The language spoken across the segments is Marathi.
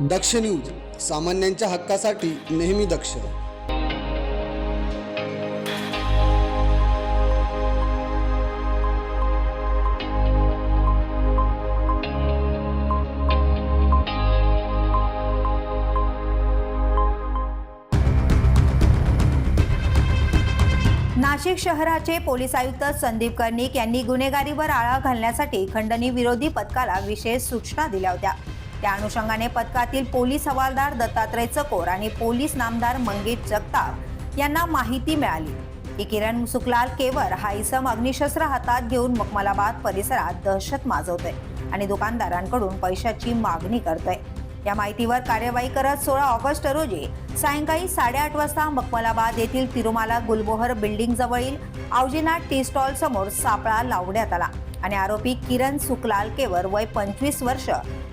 दक्ष न्यूज सामान्यांच्या हक्कासाठी नेहमी दक्ष. नाशिक शहराचे पोलीस आयुक्त संदीप कर्णिक यांनी गुन्हेगारीवर आळा घालण्यासाठी खंडणी विरोधी पथकाला विशेष सूचना दिल्या होत्या. त्या अनुषंगाने पथकातील पोलीस हवालदार दत्तात्रय चकोर आणि पोलीस नामदार मंगेश जगताप यांना माहिती मिळाली. की किरण सुखलाल केवर हा इसम अग्निशस्त्र हातात घेऊन मकमलाबाद परिसरात दहशत माजवतोय आणि दुकानदारांकडून पैशाची मागणी करतोय. या माहितीवर कार्यवाही करत सोळा ऑगस्ट रोजी सायंकाळी साडेआठ वाजता मकमलाबाद येथील तिरुमाला गुलबोहर बिल्डिंग जवळील आवजीनाथ टी स्टॉल समोर सापळा लावण्यात आला आणि आरोपी किरण सुकलाल केवर वय पंचवीस वर्ष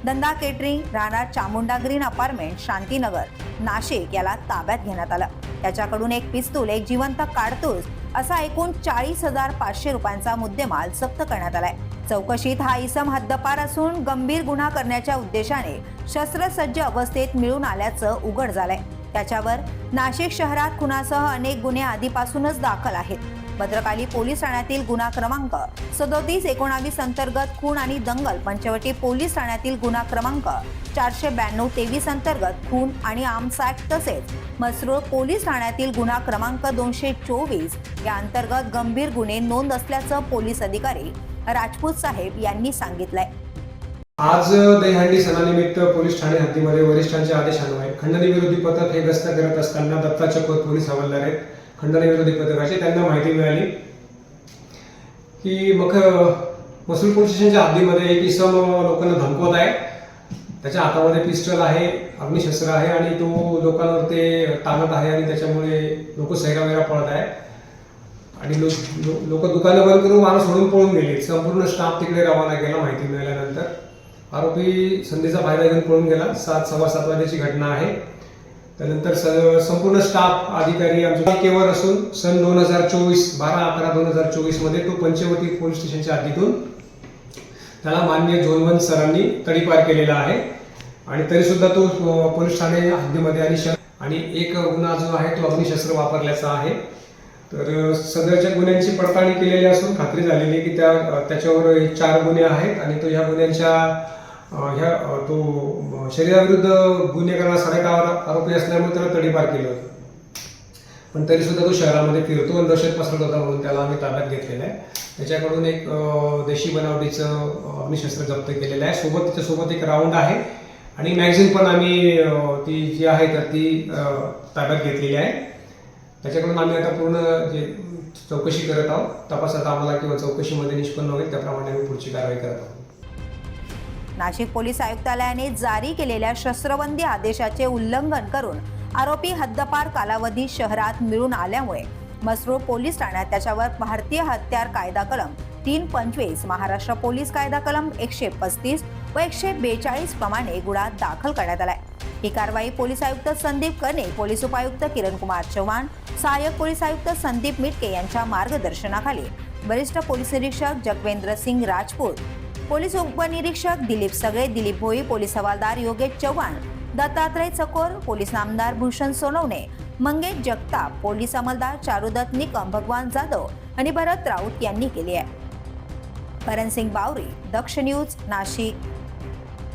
धंदा केटरिंग राहणार चामुंडा ग्रीन अपार्टमेंट शांतीनगर नाशिक याला ताब्यात घेण्यात आलं. त्याच्याकडून एक पिस्तूल एक जिवंत काडतूस असा एकूण चाळीस हजार पाचशे रुपयांचा मुद्देमाल जप्त करण्यात आलाय. चौकशीत हा इसम हद्दपार असून गंभीर गुन्हा करण्याच्या उद्देशाने शस्त्रसज्ज अवस्थेत मिळून आल्याचं उघड झालंय. त्याच्यावर नाशिक शहरात खुनासह अनेक गुन्हे आधीपासूनच दाखल आहेत. भद्रकाली पोलीस ठाण्यातील गुन्हा क्रमांक सदोतीस एकोणावीस अंतर्गत खून आणि दंगल पंचवटी पोलीस ठाण्यातील गुन्हा क्रमांक चारशे ब्याण्णव तेवीस अंतर्गत खून आणि आर्म्स ऍक्ट तसेच मसरूळ पोलीस ठाण्यातील गुन्हा क्रमांक दोनशे चोवीस या अंतर्गत गंभीर गुन्हे नोंद असल्याचं पोलीस अधिकारी राजपूत साहेब यांनी सांगितलंय. आज दहीहंडी सणानिमित्त पोलीस ठाणे हद्दीमध्ये वरिष्ठांच्या आदेशान्वये खंडणी विरोधी पथक हे गस्त करत असताना दत्ता चकोर पोलीस हवालदार आहेत. खंडणी विरोधी पत्रकाचे त्यांना माहिती मिळाली. की मग मसूर पोलीस स्टेशनच्या हद्दीमध्ये एक इसम लोकांना धमकवत आहे. त्याच्या हातामध्ये पिस्टल आहे अग्निशस्त्र आहे आणि तो लोकांवर ते ताणत आहे आणि त्याच्यामुळे लोक सैरावेरा पळत आहे आणि लोक लोक दुकानं बंद करून माणूस सोडून पळून गेले. संपूर्ण स्टाफ तिकडे रवाना केला माहिती मिळाल्यानंतर. आरोपी संधीचा फायदा घेऊन पळून गेला. सात सव्वा सात वाजेची घटना आहे. त्यानंतर संपूर्ण स्टाफ अधिकारी आमच्या केवर असून सन दोन हजार चोवीस बारा अकरा दोन हजार चोवीसमध्ये तो पंचवटी पोलीस स्टेशनच्या हद्दीतून त्याला मान्य झोनवन सरांनी तडीपार केलेला आहे. आणि तरी सुद्धा तो पोलीस ठाणे हद्दीमध्ये आणि आणि एक गुन्हा जो आहे तो अग्निशस्त्र वापरल्याचा आहे. तर सदरच्या गुन्ह्यांची पडताळणी केलेली असून खात्री झालेली आहे की त्या त्याच्यावर चार गुन्हे आहेत आणि तो ह्या गुन्ह्यांच्या ह्या तो शरीराविरुद्ध गुन्हे करणारा सराईत आरोपी असल्यामुळे त्याला तडीपार केलं होतं. पण तरी सुद्धा तो शहरामध्ये फिरतो आणि दहशत पसरत होता म्हणून त्याला आम्ही ताब्यात घेतलेलं आहे. त्याच्याकडून एक देशी बनावटीचं अग्निशस्त्र जप्त केलेलं आहे. सोबत त्याच्यासोबत एक राऊंड आहे आणि मॅगझिन पण आम्ही ती जी आहे तर ती ताब्यात घेतलेली आहे. त्याच्याकडून आम्ही आता पूर्ण जे चौकशी करत आहोत तपासात आम्हाला किंवा चौकशीमध्ये निष्पन्न होईल त्याप्रमाणे आम्ही पुढची कारवाई करत आहोत. नाशिक पोलीस आयुक्तालयाने जारी केलेल्या शस्त्रबंदी आदेशाचे उल्लंघन करून आरोपी हद्दपार कालावधी शहरात मिळून आल्यामुळे मसरूळ पोलीस ठाण्यात त्याच्यावर भारतीय हत्यार कायदा कलम तीन पंचवीस महाराष्ट्र पोलीस कायदा कलम एकशे पस्तीस व एकशे बेचाळीस प्रमाणे गुन्हा दाखल करण्यात आलाय. ही कारवाई पोलीस आयुक्त संदीप कने पोलीस उपायुक्त किरण कुमार चव्हाण सहाय्यक पोलीस आयुक्त संदीप मिटके यांच्या मार्गदर्शनाखाली. वरिष्ठ पोलीस निरीक्षक जगवेंद्र सिंग राजपूत पोलीस उपनिरीक्षक दिलीप सगळे दिलीप भोई पोलीस हवालदार योगेश चव्हाण दत्तात्रय चकोर पोलीस नामदार भूषण सोनवणे मंगेश जगताप पोलीस अंमलदार चारुदत्त निकम भगवान जाधव आणि भरत राऊत यांनी केली आहे. करण सिंग बावरी दक्ष न्यूज नाशिक.